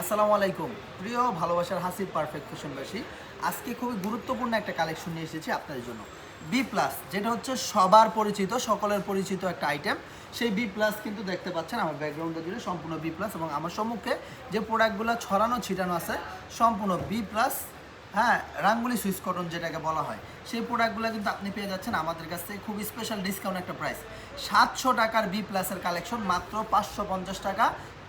আসসালামু আলাইকুম। প্রিয় ভালোবাসার হাসির পারফেক্ট ফ্যাশনবাসী আজকে খুবই গুরুত্বপূর্ণ একটা কালেকশন নিয়ে এসেছি আপনাদের জন্য। বি প্লাস যেটা হচ্ছে সবার পরিচিত, সকলের পরিচিত একটা আইটেম সেই বি প্লাস কিন্তু দেখতে পাচ্ছেন আমার ব্যাকগ্রাউন্ডে জুড়ে সম্পূর্ণ বি প্লাস এবং আমার সম্মুখে যে প্রোডাক্টগুলো ছড়ানো, ছিটানো আছে, সম্পূর্ণ বি প্লাস হ্যাঁ রাঙ্গুলি সুইচ কটন যেটাকে বলা হয়। সেই প্রোডাক্টগুলো কিন্তু আপনি পেয়ে যাচ্ছেন আমাদের কাছ থেকে খুব স্পেশাল ডিসকাউন্ট একটা প্রাইস সাতশো টাকার বি প্লাসের কালেকশন মাত্র পাঁচশো পঞ্চাশ টাকা।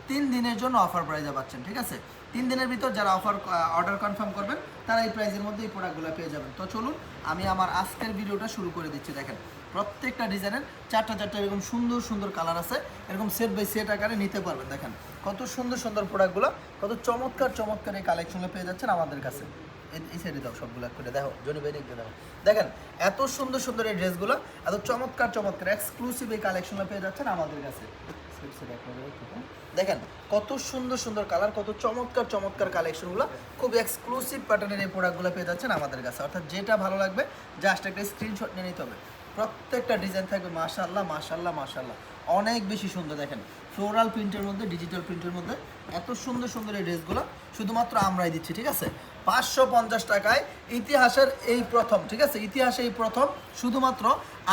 তিন দিনের জন্য অফার প্রাইজে পাচ্ছেন, ঠিক আছে? তিন দিনের ভিতর যারা অফার অর্ডার কনফার্ম করবেন, তারা এই প্রাইজের মধ্যে এই প্রোডাক্টগুলো পেয়ে যাবেন। তো চলুন, আমি আমার আজকের ভিডিওটা শুরু করে দিচ্ছি, দেখেন। প্রত্যেকটা ডিজাইনের চারটা চারটা এরকম সুন্দর সুন্দর কালার আছে। এরকম সেট বাই সেট আকারে নিতে পারবেন, দেখেন। কত সুন্দর সুন্দর প্রোডাক্টগুলো কত চমৎকার চমৎকার এই কালেকশনগুলো পেয়ে যাচ্ছেন আমাদের কাছে। এই- সাইডে দাও সবগুলো করে দেখো, জনি ভাই দেখতে দেখো দেখেন, এত সুন্দর সুন্দর এই ড্রেসগুলো এত চমৎকার চমৎকার এক্সক্লুসিভ এই কালেকশনগুলো পেয়ে যাচ্ছেন আমাদের কাছে। দেখেন, কত সুন্দর সুন্দর কালার কত চমৎকার চমৎকার কালেকশনগুলো খুব এক্সক্লুসিভ প্যাটার্নের এই প্রোডাক্টগুলো পেয়ে যাচ্ছেন আমাদের কাছে। অর্থাৎ যেটা ভালো লাগবে জাস্ট একটা স্ক্রিনশট নিয়ে নিতে হবে। প্রত্যেকটা ডিজাইন থাকবে মাশাল্লাহ মাশাল্লাহ মাশাল্লাহ অনেক বেশি সুন্দর, দেখেন। ফ্লোরাল প্রিন্টের মধ্যে ডিজিটাল প্রিন্টের মধ্যে এত সুন্দর সুন্দর এই ড্রেসগুলো শুধুমাত্র আমরাই দিচ্ছি, ঠিক আছে? পাঁচশো পঞ্চাশ টাকায় ইতিহাসের এই প্রথম, ঠিক আছে? ইতিহাসে এই প্রথম, শুধুমাত্র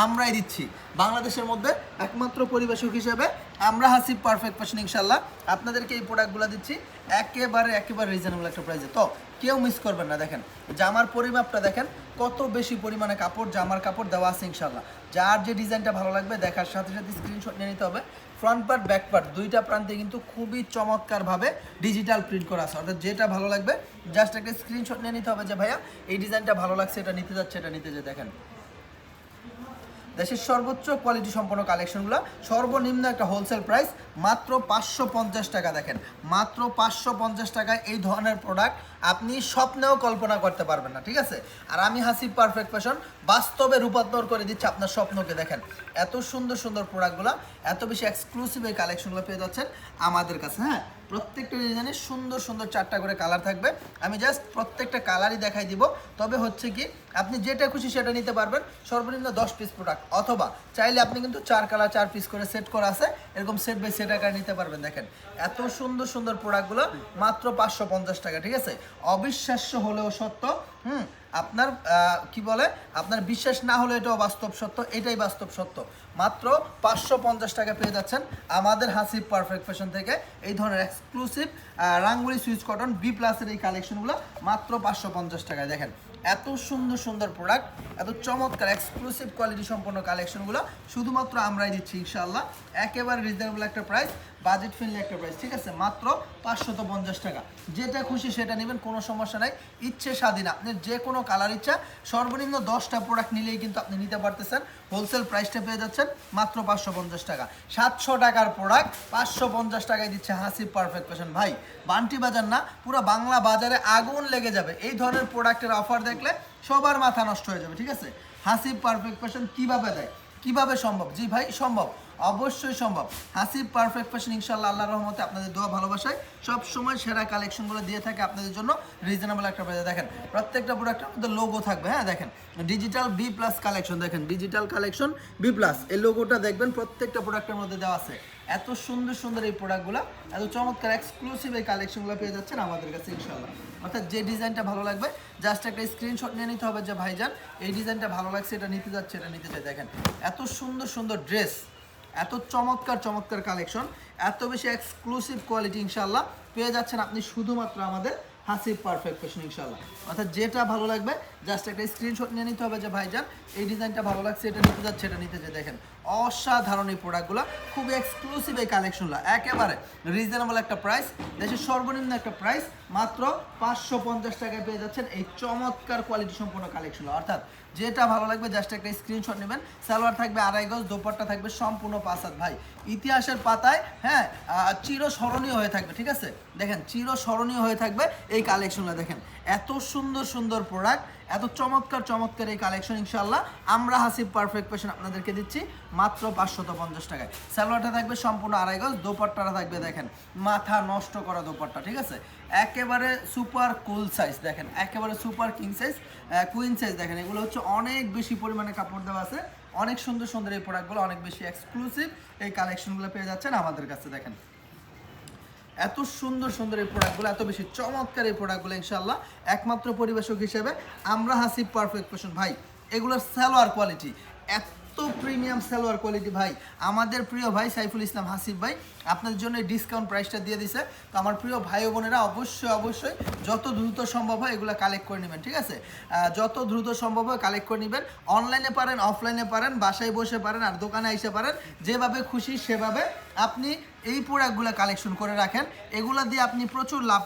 আমরাই দিচ্ছি। বাংলাদেশের মধ্যে একমাত্র পরিবেশক হিসেবে আমরা হাসি পারফেক্ট ফ্যাশন ইনশাল্লাহ আপনাদেরকে এই প্রোডাক্টগুলো দিচ্ছি। একেবারে একেবারে রিজনেবল একটা প্রাইসে তো, কেউ মিস করবেন না, দেখেন। জামার পরিমাপটা দেখেন, কত বেশি পরিমাণে কাপড়, জামার কাপড় দেওয়া আছে ইনশাল্লাহ যার যে ডিজাইনটা ভালো লাগবে, দেখার সাথে সাথে স্ক্রিনশট নিয়ে নিতে হবে। ফ্রন্ট পার্ট ব্যাক পার্ট দুইটা প্রান্তে কিন্তু খুবই চমৎকারভাবে ডিজিটাল প্রিন্ট করা আছে। অর্থাৎ যেটা ভালো লাগবে জাস্ট একটা স্ক্রিনশট নিয়ে নিতে হবে যে, ভাইয়া, এই ডিজাইনটা ভালো লাগছে, এটা নিতে যাচ্ছে, এটা নিতে যে, দেখেন। দেশের সর্বোচ্চ কোয়ালিটি সম্পন্ন কালেকশনগুলো সর্বনিম্ন একটা হোলসেল প্রাইস মাত্র পাঁচশো পঞ্চাশ টাকা দেখেন। মাত্র পাঁচশো পঞ্চাশ টাকায় এই ধরনের প্রোডাক্ট আপনি স্বপ্নেও কল্পনা করতে পারবেন না, ঠিক আছে? আর আমি হাসিব পারফেক্ট ফ্যাশন বাস্তবে রূপান্তর করে দিচ্ছি আপনার স্বপ্নকে, দেখেন। এত সুন্দর সুন্দর প্রোডাক্টগুলো এত বেশি এক্সক্লুসিভ এই কালেকশনগুলো পেয়ে যাচ্ছেন আমাদের কাছে হ্যাঁ? প্রত্যেকটা ডিজাইনে সুন্দর সুন্দর চারটা করে কালার থাকবে। আমি জাস্ট প্রত্যেকটা কালারই দেখাই দিব। তবে হচ্ছে কি, আপনি যেটা খুশি সেটা নিতে পারবেন। সর্বনিম্ন দশ পিস প্রোডাক্ট অথবা চাইলে আপনি কিন্তু চার কালার চার পিস করে সেট করা আছে। এরকম সেট বাই সেট আকারে নিতে পারবেন, দেখেন। এত সুন্দর সুন্দর প্রোডাক্টগুলো মাত্র পাঁচশো পঞ্চাশ টাকা, ঠিক আছে? অবিশ্বাস্য হলেও সত্য, হুম? আপনার কি বলে? আপনার বিশ্বাস না হলে এটাও বাস্তব সত্য, এটাই বাস্তব সত্য। মাত্র পাঁচশো পঞ্চাশ টাকা পেয়ে যাচ্ছেন আমাদের হাসিব পারফেক্ট ফ্যাশন থেকে এই ধরনের এক্সক্লুসিভ রাঙ্গুলি সুইচ কটন বি প্লাসের এই কালেকশনগুলো মাত্র পাঁচশো পঞ্চাশ টাকায়। দেখেন এত সুন্দর সুন্দর প্রোডাক্ট এত চমৎকার এক্সক্লুসিভ কোয়ালিটি সম্পন্ন কালেকশনগুলো শুধুমাত্র আমরাই দিচ্ছি ইনশাআল্লাহ। একেবারে রিজনেবল একটা প্রাইস বাজেট ফ্রেন্ডলি একটা প্রাইস ঠিক আছে? মাত্র পাঁচশত পঞ্চাশ টাকা। যেটা খুশি সেটা নেবেন, কোনো সমস্যা নাই। ইচ্ছে স্বাধীন। আপনি যে কোনো কালার ইচ্ছা, সর্বনিম্ন দশটা প্রোডাক্ট নিলেই কিন্তু আপনি নিতে পারতেছেন। হোলসেল প্রাইসটা পেয়ে যাচ্ছেন মাত্র পাঁচশো পঞ্চাশ টাকা। সাতশো টাকার প্রোডাক্ট পাঁচশো পঞ্চাশ টাকায় দিচ্ছে হাসি পারফেক্ট ফ্যাশন ভাই, বান্টি বাজার না, পুরো বাংলা বাজারে আগুন লেগে যাবে। এই ধরনের প্রোডাক্টের অফার দেখলে সবার মাথা নষ্ট হয়ে যাবে, ঠিক আছে? হাসি পারফেক্ট ফ্যাশন কীভাবে দেয়? কীভাবে সম্ভব? জি ভাই, সম্ভব। অবশ্যই সম্ভব। হাসিব পারফেক্ট ফ্যাশন ইনশাল্লাহ আল্লাহ রহমতে আপনাদের দোয়া, ভালোবাসায় সব সময় সেরা কালেকশনগুলো দিয়ে থাকে আপনাদের জন্য রিজনেবল একটা প্রাইসে দেখেন, প্রত্যেকটা প্রোডাক্টের মধ্যে লোগো থাকবে হ্যাঁ দেখেন। ডিজিটাল বি প্লাস কালেকশন দেখেন ডিজিটাল কালেকশন বি প্লাস এই লোগোটা দেখবেন প্রত্যেকটা প্রোডাক্টের মধ্যে দেওয়া আছে। এত সুন্দর সুন্দর এই প্রোডাক্টগুলো এত চমৎকার এক্সক্লুসিভ এই কালেকশনগুলো পেয়ে যাচ্ছেন আমাদের কাছে ইনশাল্লাহ অর্থাৎ যে ডিজাইনটা ভালো লাগবে জাস্ট একটা স্ক্রিনশট নিয়ে নিতে হবে যে ভাইজান, এই ডিজাইনটা ভালো লাগছে, এটা নিতে যাচ্ছে, এটা নিতে চাই। দেখেন, এত সুন্দর সুন্দর ড্রেস এত চমৎকার চমৎকার কালেকশন এত বেশি এক্সক্লুসিভ কোয়ালিটি ইনশাল্লাহ পেয়ে যাচ্ছেন আপনি শুধুমাত্র আমাদের হাসিব পারফেক্ট ফ্যাশন ইনশাল্লাহ অর্থাৎ যেটা ভালো লাগবে জাস্ট একটা স্ক্রিনশট নিয়ে নিতে হবে যে, ভাইজান, এই ডিজাইনটা ভালো লাগছে, এটা নিতে যাচ্ছে, এটা নিতে চাই দেখেন, অসাধারণ এই প্রোডাক্টগুলো খুবই এক্সক্লুসিভ এই কালেকশনগুলো একেবারে রিজনেবল একটা প্রাইস দেশের সর্বনিম্ন একটা প্রাইস মাত্র পাঁচশো পঞ্চাশ টাকায় পেয়ে যাচ্ছেন এই চমৎকার কোয়ালিটি সম্পূর্ণ কালেকশনগুলো অর্থাৎ যেটা ভালো লাগবে জাস্ট একটা স্ক্রিনশট নেবেন। সালোয়ার থাকবে আড়াই গজ, দোপাট্টা থাকবে সম্পূর্ণ পাঁচাত ভাই, ইতিহাসের পাতায় হ্যাঁ চিরস্মরণীয় হয়ে থাকবে, ঠিক আছে? দেখেন, চিরস্মরণীয় হয়ে থাকবে এই কালেকশনগুলো দেখেন। এত সুন্দর সুন্দর প্রোডাক্ট এত চমৎকার চমৎকার এই কালেকশন ইনশাল্লাহ আমরা হাসিব পারফেক্ট পেশন আপনাদেরকে দিচ্ছি মাত্র পাঁচশত পঞ্চাশ টাকায়। সালোয়ারটা থাকবে সম্পূর্ণ আড়াই গজ, দোপাট্টাটা থাকবে, দেখেন, মাথা নষ্ট করা দোপাট্টা, ঠিক আছে? একেবারে সুপার কুল সাইজ, দেখেন, একেবারে super king size queen size, দেখেন, এগুলো হচ্ছে অনেক বেশি পরিমাণে কাপড় দেওয়া আছে। অনেক সুন্দর সুন্দর এই প্রোডাক্টগুলো অনেক বেশি এক্সক্লুসিভ এই কালেকশনগুলো পেয়ে যাচ্ছেন আমাদের কাছে, দেখেন। এত সুন্দর সুন্দর এই প্রোডাক্টগুলো এত বেশি চমৎকার এই প্রোডাক্টগুলো ইনশাল্লাহ একমাত্র পরিবেশক হিসেবে আমরা হাসি পারফেক্ট পেশন ভাই, এগুলোর সালোয়ার কোয়ালিটি এত প্রিমিয়াম সালোয়ার কোয়ালিটি ভাই। আমাদের প্রিয় ভাই সাইফুল ইসলাম হাসিফ ভাই, আপনাদের জন্য ডিসকাউন্ট প্রাইসটা দিয়ে দিছে। তো আমার প্রিয় ভাই বোনেরা অবশ্যই অবশ্যই যত দ্রুত সম্ভব হয় এগুলো কালেক্ট করে নেবেন, ঠিক আছে? যত দ্রুত সম্ভব হয় কালেক্ট করে নেবেন। অনলাইনে পারেন অফলাইনে পারেন, বাসায় বসে পারেন আর দোকানে এসে পারেন। যেভাবে খুশি সেভাবে আপনি এই প্রোডাক্টগুলো কালেকশন করে রাখেন। এগুলো দিয়ে আপনি প্রচুর লাভ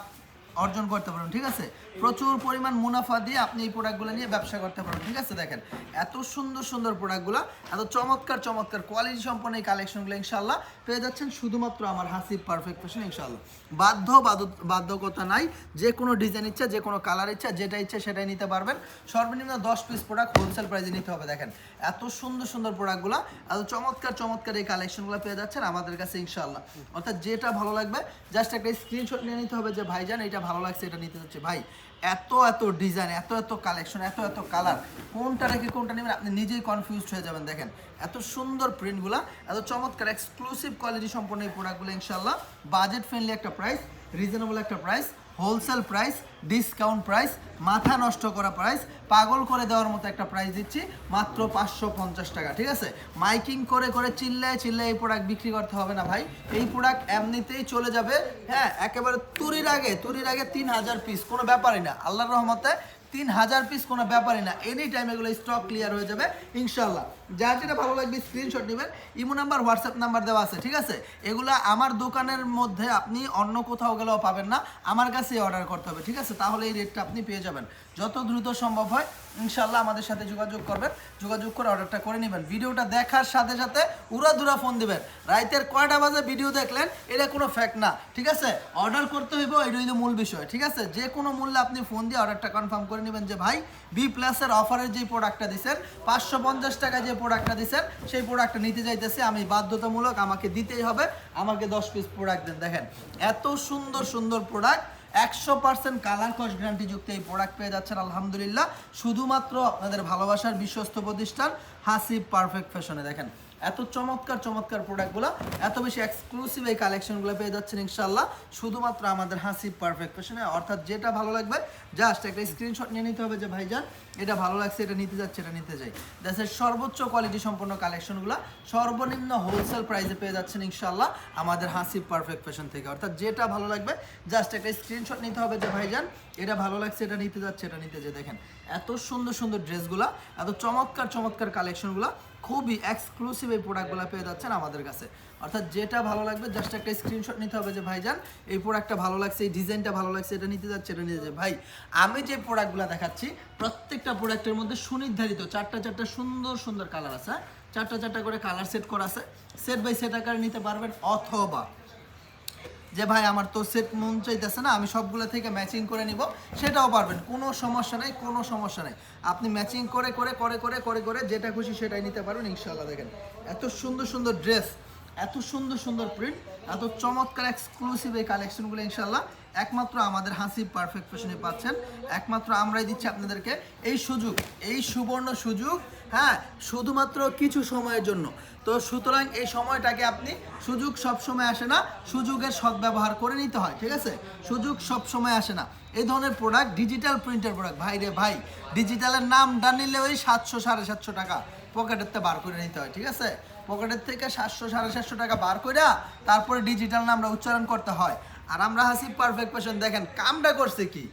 অর্জন করতে পারবেন, ঠিক আছে? প্রচুর পরিমাণ মুনাফা দিয়ে আপনি এই প্রোডাক্টগুলো নিয়ে ব্যবসা করতে পারবেন, ঠিক আছে? দেখেন, এত সুন্দর সুন্দর প্রোডাক্টগুলো এত চমৎকার চমৎকার কোয়ালিটি সম্পন্ন এই কালেকশনগুলো ইনশাল্লাহ পেয়ে যাচ্ছেন শুধুমাত্র আমার হাসিব পারফেক্ট ফ্যাশন ইনশাল্লাহ বাধ্য বাধ্য- বাধ্যকতা নাই। যে কোনো ডিজাইন ইচ্ছা, যে কোনো কালার ইচ্ছা, যেটা ইচ্ছা সেটাই নিতে পারবেন। সর্বনিম্ন দশ পিস প্রোডাক্ট হোলসেল প্রাইসে নিতে হবে, দেখেন। এত সুন্দর সুন্দর প্রোডাক্টগুলো এত চমৎকার চমৎকার এই কালেকশনগুলো পেয়ে যাচ্ছেন আমাদের কাছে ইনশাল্লাহ অর্থাৎ যেটা ভালো লাগবে জাস্ট একটা স্ক্রিনশট নিয়ে নিতে হবে যে, ভাইজান, এটা ভালো লাগছে, এটা নিতে হচ্ছে ভাই এত এত ডিজাইন, এত এত কালেকশন, এত এত কালার। কোনটা রেখে কোনটা নেবেন আপনি নিজেই কনফিউজড হয়ে যাবেন, দেখেন। এত সুন্দর প্রিন্টগুলো এত চমৎকার এক্সক্লুসিভ কোয়ালিটি সম্পন্ন এই প্রোডাক্টগুলো ইনশাল্লাহ বাজেট ফ্রেন্ডলি একটা প্রাইস রিজনেবল একটা price wholesale price discount price মাথা নষ্ট করা প্রাইস পাগল করে দেওয়ার মতো একটা প্রাইস দিচ্ছি, মাত্র পাঁচশো পঞ্চাশ টাকা, ঠিক আছে? মাইকিং করে করে চিল্লায় চিল্লায় এই প্রোডাক্ট বিক্রি করতে হবে না ভাই। এই প্রোডাক্ট এমনিতেই চলে যাবে হ্যাঁ একেবারে তুরির আগে তুরির আগে তিন হাজার পিস কোনো ব্যাপারই না। আল্লাহর রহমতে তিন হাজার পিস কোনো ব্যাপারই না। এনি টাইম এগুলো স্টক ক্লিয়ার হয়ে যাবে ইনশাল্লাহ যা যেটা ভালো লাগবে স্ক্রিনশট নেবেন। ইমো নাম্বার হোয়াটসঅ্যাপ নাম্বার দেওয়া আছে, ঠিক আছে? এগুলো আমার দোকানের মধ্যে আপনি অন্য কোথাও গেলেও পাবেন না। আমার কাছে অর্ডার করতে হবে, ঠিক আছে? তাহলে এই রেটটা আপনি পেয়ে যাবেন। যত দ্রুত সম্ভব হয় ইনশাল্লাহ আমাদের সাথে যোগাযোগ করবেন। যোগাযোগ করে অর্ডারটা করে নেবেন। ভিডিওটা দেখার সাথে সাথে উড়াধুরা ফোন দিবেন। রাইতের কয়টা বাজে ভিডিও দেখলেন, এটা কোনো ফ্যাক্ট না, ঠিক আছে? অর্ডার করতে হইব এটা হইল মূল বিষয়, ঠিক আছে? যে কোনো মূল্যে আপনি ফোন দিয়ে অর্ডারটা কনফার্ম করে নেবেন যে, ভাই বি প্লাসের অফারের যে প্রোডাক্টটা দিচ্ছেন পাঁচশো পঞ্চাশ টাকা যে প্রোডাক্টটা দিচ্ছেন সেই প্রোডাক্টটা নিতে যাইতেছি, আমি বাধ্যতামূলক আমাকে দিতেই হবে, আমাকে দশ পিস প্রোডাক্ট দেন। দেখেন, এত সুন্দর সুন্দর প্রোডাক্ট একশো পার্সেন্ট কালার কস গ্যারান্টি যুক্ত এই প্রোডাক্ট পেয়ে যাচ্ছেন, আলহামদুলিল্লাহ। শুধুমাত্র আপনাদের ভালোবাসার বিশ্বস্ত প্রতিষ্ঠান হাসিব পারফেক্ট ফ্যাশনে দেখেন এত চমৎকার চমৎকার প্রোডাক্টগুলো এত বেশি এক্সক্লুসিভ এই কালেকশনগুলো পেয়ে যাচ্ছেন ইনশাল্লাহ শুধুমাত্র আমাদের হাসি পারফেক্ট ফ্যাশনে অর্থাৎ যেটা ভালো লাগবে জাস্ট একটা স্ক্রিনশট নিয়ে নিতে হবে যে, ভাইজান, এটা ভালো লাগছে, এটা নিতে যাচ্ছে, এটা নিতে যাই। দেশের সর্বোচ্চ কোয়ালিটি সম্পন্ন কালেকশনগুলো সর্বনিম্ন হোলসেল প্রাইসে পেয়ে যাচ্ছেন ইনশাল্লাহ আমাদের হাসিব পারফেক্ট ফ্যাশন থেকে। অর্থাৎ যেটা ভালো লাগবে জাস্ট একটা স্ক্রিনশট নিতে হবে যে, ভাইজান, এটা ভালো লাগছে, এটা নিতে যাচ্ছে, এটা নিতে যে দেখেন, এত সুন্দর সুন্দর ড্রেসগুলো এত চমৎকার চমৎকার কালেকশনগুলো খুবই এক্সক্লুসিভ এই প্রোডাক্টগুলো পেয়ে যাচ্ছেন আমাদের কাছে। অর্থাৎ যেটা ভালো লাগবে জাস্ট একটা স্ক্রিনশট নিতে হবে যে, ভাইজান, এই প্রোডাক্টটা ভালো লাগছে, এই ডিজাইনটা ভালো লাগছে, এটা নিতে যাচ্ছে, এটা নিতে যাচ্ছে। ভাই, আমি যে প্রোডাক্টগুলো দেখাচ্ছি, প্রত্যেকটা প্রোডাক্টের মধ্যে সুনির্ধারিত চারটা চারটা সুন্দর সুন্দর কালার আছে হ্যাঁ? চারটা চারটা করে কালার সেট করা আছে। সেট বাই সেট আকারে নিতে পারবেন অথবা যে ভাই আমার তো সেট মন চাইতেছে না, আমি সবগুলো থেকে ম্যাচিং করে নিব, সেটাও পারবেন, কোনো সমস্যা নেই, কোনো সমস্যা নেই। আপনি ম্যাচিং করে করে করে করে করে করে যেটা খুশি সেটাই নিতে পারবেন ইনশাল্লাহ দেখেন। এত সুন্দর সুন্দর ড্রেস এত সুন্দর সুন্দর প্রিন্ট এত চমৎকার এক্সক্লুসিভ এই কালেকশনগুলো ইনশাল্লাহ একমাত্র আমাদের হাসি পারফেক্ট ফ্যাশনে পাচ্ছেন। একমাত্র আমরাই দিচ্ছি আপনাদেরকে। এই সুযোগ, এই সুবর্ণ সুযোগ হ্যাঁ শুধুমাত্র কিছু সময়ের জন্য। তো সুতরাং এই সময়টাকে আপনি সুযোগ সব সময় আসে না, সুযোগের সদ্ব্যবহার করে নিতে হয়, ঠিক আছে? সুযোগ সব সময় আসে না। এই ধরনের প্রোডাক্ট ডিজিটাল প্রিন্টের প্রোডাক্ট ভাই রে ভাই ডিজিটালের নামটা নিলে ওই সাতশো, সাড়ে সাতশো টাকা পকেটের থেকে বার করে নিতে হয়, ঠিক আছে? পকেটের থেকে সাতশো, সাড়ে সাতশো টাকা বার করে তারপরে ডিজিটাল নামটা উচ্চারণ করতে হয়। আর আমরা হাসিব পারফেক্ট পেশেন্ট দেখেন, কামটা করছে কি?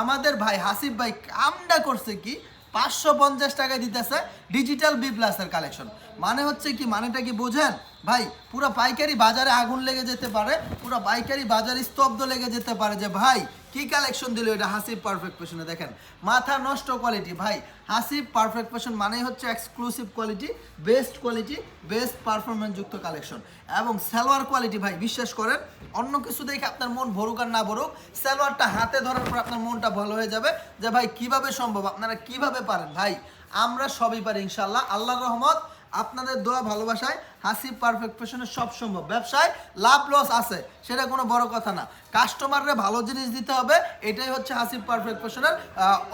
আমাদের ভাই হাসিব ভাই কামটা করছে কি? পাঁচশো পঞ্চাশ টাকায় দিতেছে ডিজিটাল বি প্লাসের কালেকশন মানে হচ্ছে কি, মানেটা কি বোঝেন? ভাই, পুরো পাইকারি বাজারে আগুন লেগে যেতে পারে, পুরো পাইকারি বাজারে স্তব্ধ লেগে যেতে পারে যে, ভাই কি কালেকশন দিল এটা হাসিব পারফেক্ট পেশনে দেখেন। মাথা নষ্ট কোয়ালিটি ভাই। হাসিব পারফেক্ট পেশন মানেই হচ্ছে exclusive quality best quality best performance যুক্ত কালেকশন এবং সালোয়ার কোয়ালিটি ভাই, বিশ্বাস করেন, অন্য কিছু দেখে আপনার মন ভরুক আর না ভরুক, সালোয়ারটা হাতে ধরার পর আপনার মনটা ভালো হয়ে যাবে যে, ভাই, কীভাবে সম্ভব? আপনারা কীভাবে পারেন? ভাই, আমরা সবই পারি ইনশাল্লাহ আল্লাহর রহমত আপনাদের দোয়া ভালোবাসায় হাসি পারফেক্ট পেশনের সব সম্ভব। ব্যবসায় লাভ লস আছে, সেটা কোনো বড় কথা না। কাস্টমাররে ভালো জিনিস দিতে হবে, এটাই হচ্ছে হাসি পারফেক্ট পেশনের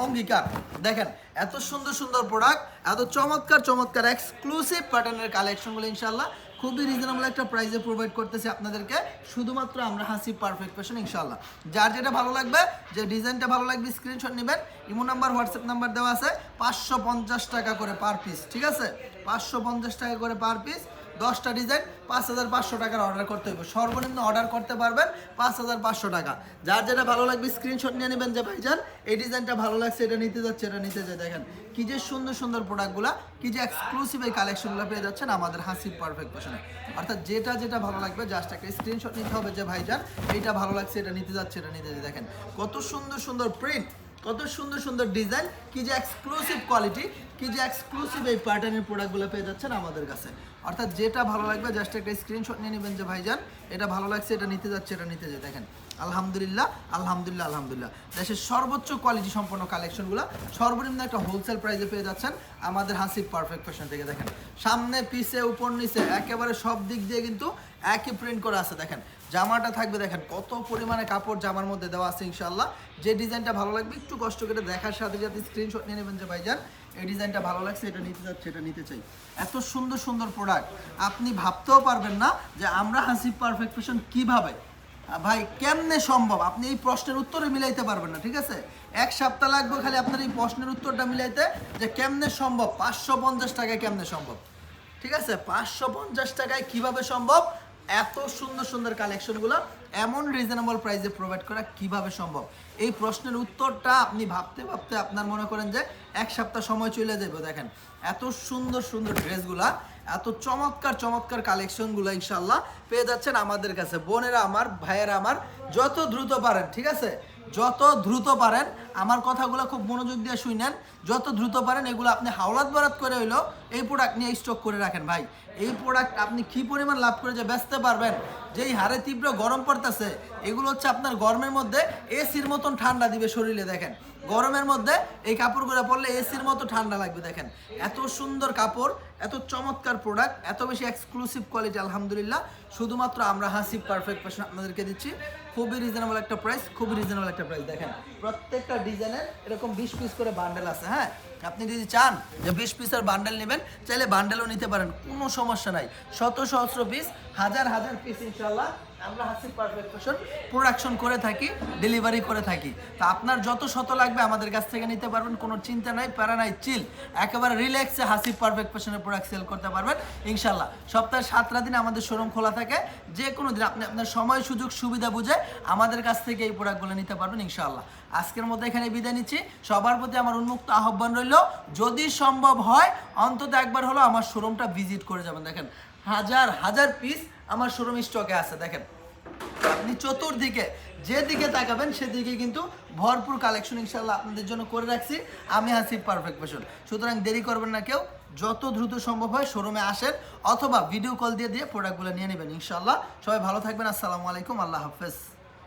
অঙ্গীকার। দেখেন, এত সুন্দর সুন্দর প্রোডাক্ট এত চমৎকার চমৎকার এক্সক্লুসিভ প্যাটার্নের কালেকশনগুলো ইনশাল্লাহ খুবই রিজনেবল একটা প্রাইসে প্রোভাইড করতেছি আপনাদেরকে। শুধুমাত্র আমরা হাসি পারফেক্ট ফ্যাশন ইনশাল্লাহ যার যেটা ভালো লাগবে, যে ডিজাইনটা ভালো লাগবে স্ক্রিনশট নেবেন। ইমো নাম্বার হোয়াটসঅ্যাপ নাম্বার দেওয়া আছে। পাঁচশো পঞ্চাশ টাকা করে পার পিস ঠিক আছে? পাঁচশো পঞ্চাশ টাকা করে পার পিস দশটা ডিজাইন, পাঁচ হাজার পাঁচশো টাকার অর্ডার করতে হবে সর্বনিম্ন অর্ডার করতে পারবেন পাঁচ হাজার পাঁচশো টাকা। যার যেটা ভালো লাগবে স্ক্রিনশট নিয়ে নেবেন যে ভাইজান, এই ডিজাইনটা ভালো লাগছে, এটা নিতে যাচ্ছে, এটা নিতে যায় দেখেন, কি যে সুন্দর সুন্দর প্রোডাক্টগুলা কি যে এক্সক্লুসিভ এই কালেকশনগুলো পেয়ে যাচ্ছেন আমাদের হাসির পারফেক্ট পেশনে অর্থাৎ যেটা যেটা ভালো লাগবে জাস্ট একটা স্ক্রিনশট নিতে হবে যে ভাইজান, এইটা ভালো লাগছে, এটা নিতে যাচ্ছে, এটা নিতে যায় দেখেন, কত সুন্দর সুন্দর প্রিন্ট কত সুন্দর সুন্দর ডিজাইন কি যে এক্সক্লুসিভ কোয়ালিটি কি যে এক্সক্লুসিভ এই প্যাটার্নের প্রোডাক্টগুলো পেয়ে যাচ্ছেন আমাদের কাছে। অর্থাৎ যেটা ভালো লাগবে জাস্ট একটা স্ক্রিনশট নিয়ে নেবেন যে ভাইজান, এটা ভালো লাগছে, এটা নিতে যাচ্ছে, এটা নিতে যায় দেখেন, আলহামদুলিল্লাহ আলহামদুলিল্লাহ আলহামদুলিল্লাহ। দেশের সর্বোচ্চ কোয়ালিটি সম্পন্ন কালেকশনগুলো সর্বনিম্ন একটা হোলসেল প্রাইসে পেয়ে যাচ্ছেন আমাদের হাসিব পারফেক্ট ফ্যাশন থেকে। দেখেন, সামনে, পিছে, উপর, নিচে, একেবারে সব দিক দিয়ে কিন্তু একই প্রিন্ট করা আছে। দেখেন, জামাটা থাকবে, দেখেন, কত পরিমাণে কাপড় জামার মধ্যে দেওয়া আছে ইনশাল্লাহ যে ডিজাইনটা ভালো লাগবে, একটু কষ্ট করে দেখার সাথে সাথে স্ক্রিনশট নিয়ে নেবেন যে ভাইজান এই ডিজাইনটা ভালো লাগছে, এটা নিতে যাচ্ছে, এটা নিতে চাই। এত সুন্দর সুন্দর প্রোডাক্ট আপনি ভাবতেও পারবেন না যে আমরা হাসিব পারফেক্ট ফ্যাশন কীভাবে, ভাই, কেমনে সম্ভব? আপনি এই প্রশ্নের উত্তরে মিলাইতে পারবেন না, ঠিক আছে? এক সপ্তাহ লাগবে খালি আপনার এই প্রশ্নের উত্তরটা মিলাইতে যে কেমনে সম্ভব, পাঁচশো পঞ্চাশ টাকায় কেমনে সম্ভব? ঠিক আছে? পাঁচশো পঞ্চাশ টাকায় কীভাবে সম্ভব? এত সুন্দর সুন্দর কালেকশনগুলো এমন রিজনেবল প্রাইসে প্রোভাইড করা কীভাবে সম্ভব? এই প্রশ্নের উত্তরটা আপনি ভাবতে ভাবতে আপনার মনে করেন যে এক সপ্তাহ সময় চলে যাবে দেখেন, এত সুন্দর সুন্দর ড্রেসগুলা, এত চমৎকার চমৎকার কালেকশনগুলো ইনশাল্লাহ পেয়ে যাচ্ছেন আমাদের কাছে। বোনেরা আমার, ভাইয়েরা আমার, যত দ্রুত পারেন, ঠিক আছে? যত দ্রুত পারেন আমার কথাগুলো খুব মনোযোগ দিয়ে শুনেন যত দ্রুত পারেন এগুলো আপনি হাওলাত বারাত করে হইল এই প্রোডাক্ট নিয়ে স্টক করে রাখেন ভাই। এই প্রোডাক্ট আপনি কি পরিমাণ লাভ করে যে বেচতে পারবেন? যেই হারে তীব্র গরম পড়তেছে, এগুলো হচ্ছে আপনার গরমের মধ্যে এসির মতন ঠান্ডা দিবে শরীরে, দেখেন। গরমের মধ্যে এই কাপড়গুলো পরলে এসির মতো ঠান্ডা লাগবে, দেখেন। এত সুন্দর কাপড়, এত চমৎকার প্রোডাক্ট এত বেশি এক্সক্লুসিভ কোয়ালিটি আলহামদুলিল্লাহ। শুধুমাত্র আমরা হাসিব পারফেক্ট ফ্যাশন আপনাদেরকে দিচ্ছি। খুবই রিজনেবল একটা প্রাইস খুবই রিজনেবল একটা প্রাইস দেখেন। প্রত্যেকটা ডিজাইনের এরকম বিশ পিস করে বান্ডেল আছে হ্যাঁ? আপনি যদি চান যে বিশ পিসের বান্ডেল নেবেন, চাইলে বান্ডেলও নিতে পারেন, কোনো সমস্যা নাই। শত সহস্র পিস হাজার হাজার পিস ইনশাল্লাহ আমরা হাসিব পারফেক্ট ফ্যাশন প্রোডাকশন করে থাকি ডেলিভারি করে থাকি। তা আপনার যত শত লাগবে আমাদের কাছ থেকে নিতে পারবেন, কোনো চিন্তা নাই, প্যারা নাই চিল একেবারে রিল্যাক্সে হাসিব পারফেক্ট ফ্যাশনের প্রোডাক্ট সেল করতে পারবেন ইনশাল্লাহ সপ্তাহে সাতটা দিন আমাদের শোরুম খোলা থাকে, যে কোনো দিন আপনি আপনার সময়, সুযোগ, সুবিধা বুঝে আমাদের কাছ থেকে এই প্রোডাক্টগুলো নিতে পারবেন ইনশাল্লাহ আজকের মধ্যে এখানে বিদায় নিচ্ছি। সবার প্রতি আমার উন্মুক্ত আহ্বান রইল, যদি সম্ভব হয়, অন্তত একবার হলো আমার শোরুমটা ভিজিট করে যাবেন। দেখেন, হাজার হাজার পিস আমার শোরুম স্টকে আছে, দেখেন। আপনি চতুর্দিকে যেদিকে তাকাবেন, সেদিকে কিন্তু ভরপুর কালেকশন ইনশাল্লাহ আপনাদের জন্য করে রাখছি। আমি আছি পারফেক্ট পেশন সুতরাং দেরি করবেন না কেউ, যত দ্রুত সম্ভব হয় শোরুমে আসেন, অথবা ভিডিও কল দিয়ে দিয়ে প্রোডাক্টগুলো নিয়ে নেবেন ইনশাল্লাহ সবাই ভালো থাকবেন, আসসালামু আলাইকুম, আল্লাহ হাফেজ।